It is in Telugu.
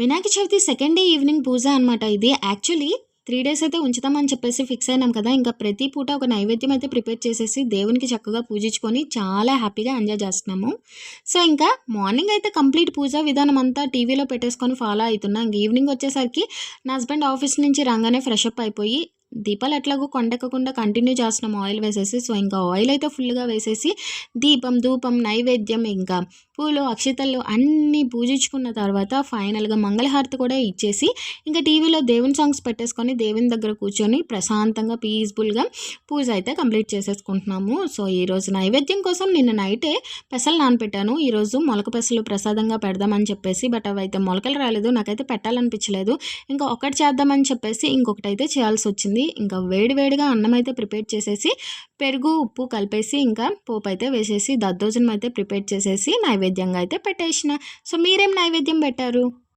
Vinayaka Chavithi second day evening పూజ అనమాట ఇది. యాక్చువల్లీ త్రీ డేస్ అయితే ఉంచుతామని చెప్పేసి ఫిక్స్ అయినాం కదా. ఇంకా ప్రతి పూట ఒక నైవేద్యం అయితే ప్రిపేర్ చేసేసి దేవునికి చక్కగా పూజించుకొని చాలా హ్యాపీగా ఎంజాయ్ చేస్తున్నాము. సో ఇంకా మార్నింగ్ అయితే కంప్లీట్ పూజా విధానం అంతా టీవీలో పెట్టేసుకొని ఫాలో అవుతున్నా. ఇంక ఈవినింగ్ వచ్చేసరికి నా హస్బెండ్ ఆఫీస్ నుంచి రాగానే ఫ్రెష్ అప్ అయిపోయి దీపాలు ఎట్లాగో కొండెక్కకుండా కంటిన్యూ చేస్తున్నాం. ఆయిల్ వేసేసి. సో ఇంకా ఆయిల్ అయితే ఫుల్గా వేసేసి దీపం ధూపం నైవేద్యం ఇంకా పూలు అక్షతలు అన్నీ పూజించుకున్న తర్వాత ఫైనల్గా మంగళహారతి కూడా ఇచ్చేసి ఇంకా టీవీలో దేవుని సాంగ్స్ పెట్టేసుకొని దేవుని దగ్గర కూర్చొని ప్రశాంతంగా పీస్ఫుల్గా పూజ అయితే కంప్లీట్ చేసేసుకుంటున్నాము. సో ఈరోజు నైవేద్యం కోసం నిన్న నైటే పెసలు నానపెట్టాను. ఈరోజు మొలక పెసలు ప్రసాదంగా పెడదామని చెప్పేసి బట్ అవి అయితే మొలకలు రాలేదు. నాకైతే పెట్టాలనిపించలేదు. ఇంకా ఒకటి చేద్దామని చెప్పేసి ఇంకొకటి అయితే చేయాల్సి వచ్చింది ఇంకా వేడివేడిగా అన్నం అయితే ప్రిపేర్ చేసేసి పెరుగు ఉప్పు కలిపేసి ఇంకా పోపు అయితే వేసేసి దద్దోజనం అయితే ప్రిపేర్ చేసేసి నైవేద్యం నైవేద్యంగా అయితే పెట్టేసిన. సో మీరేం నైవేద్యం పెట్టారు?